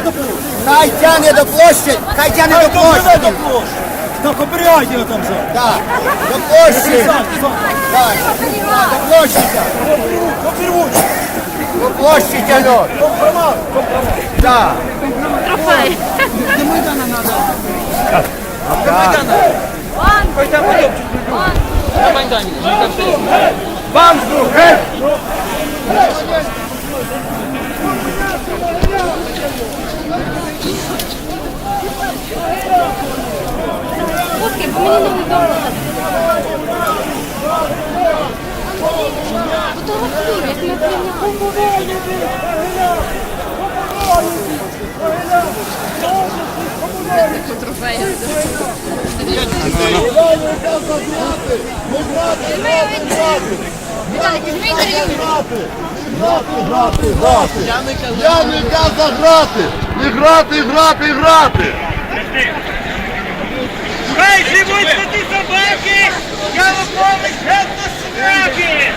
до. Хай тяне до площі, хай тяне до площі. до площі. Так, оберігайте його там за. Так, до площі. Так, до площі тяне. Попірвуть. До площі тяне. Компромат. Так. Трофей. Вам друге. Фотки, бо мені невідомо. Як ми прийняли. Я не! І грати, і грати, і грати! Хай собаки, я виповнить гетто собаки.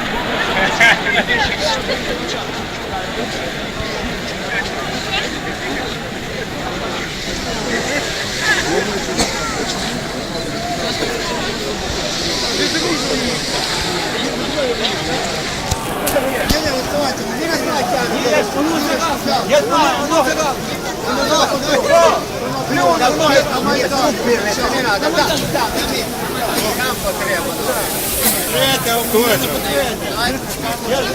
Я знаю, я воно Не надо, так, так. Там потрібно. Я ж